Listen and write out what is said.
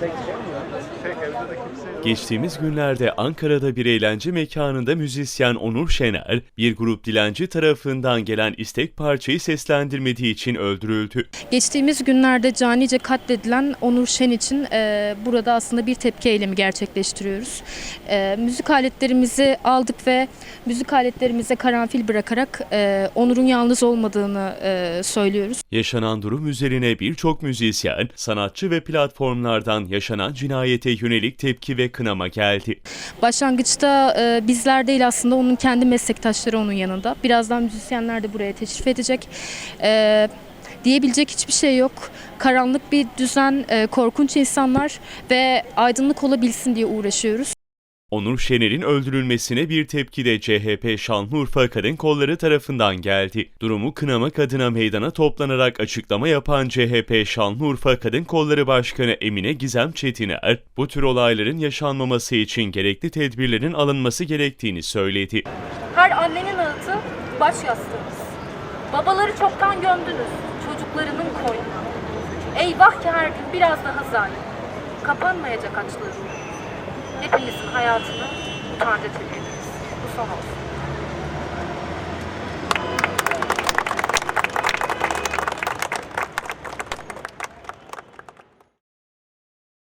Thanks, Jim. Geçtiğimiz günlerde Ankara'da bir eğlence mekanında müzisyen Onur Şener, bir grup dilenci tarafından gelen istek parçayı seslendirmediği için öldürüldü. Geçtiğimiz günlerde canice katledilen Onur Şen için e, burada aslında bir tepki eylemi gerçekleştiriyoruz. E, müzik aletlerimizi aldık ve müzik aletlerimize karanfil bırakarak e, Onur'un yalnız olmadığını e, söylüyoruz. Yaşanan durum üzerine birçok müzisyen, sanatçı ve platformlardan yaşanan cinayete yönelik tepki ve kınama geldi. Başlangıçta e, bizler değil aslında onun kendi meslektaşları onun yanında. Birazdan müzisyenler de buraya teşrif edecek. E, diyebilecek hiçbir şey yok. Karanlık bir düzen, e, korkunç insanlar ve aydınlık olabilsin diye uğraşıyoruz. Onur Şener'in öldürülmesine bir tepki de CHP Şanlıurfa Kadın Kolları tarafından geldi. Durumu kınamak adına meydana toplanarak açıklama yapan CHP Şanlıurfa Kadın Kolları Başkanı Emine Gizem Çetiner, bu tür olayların yaşanmaması için gerekli tedbirlerin alınması gerektiğini söyledi. Her annenin ağıtı baş yastığımız. Babaları çoktan gömdünüz çocuklarının koynuna. Eyvah ki her gün biraz daha zalim. Kapanmayacak açlığım. Hepinizin hayatını utanca çevirdiniz. Bu son olsun.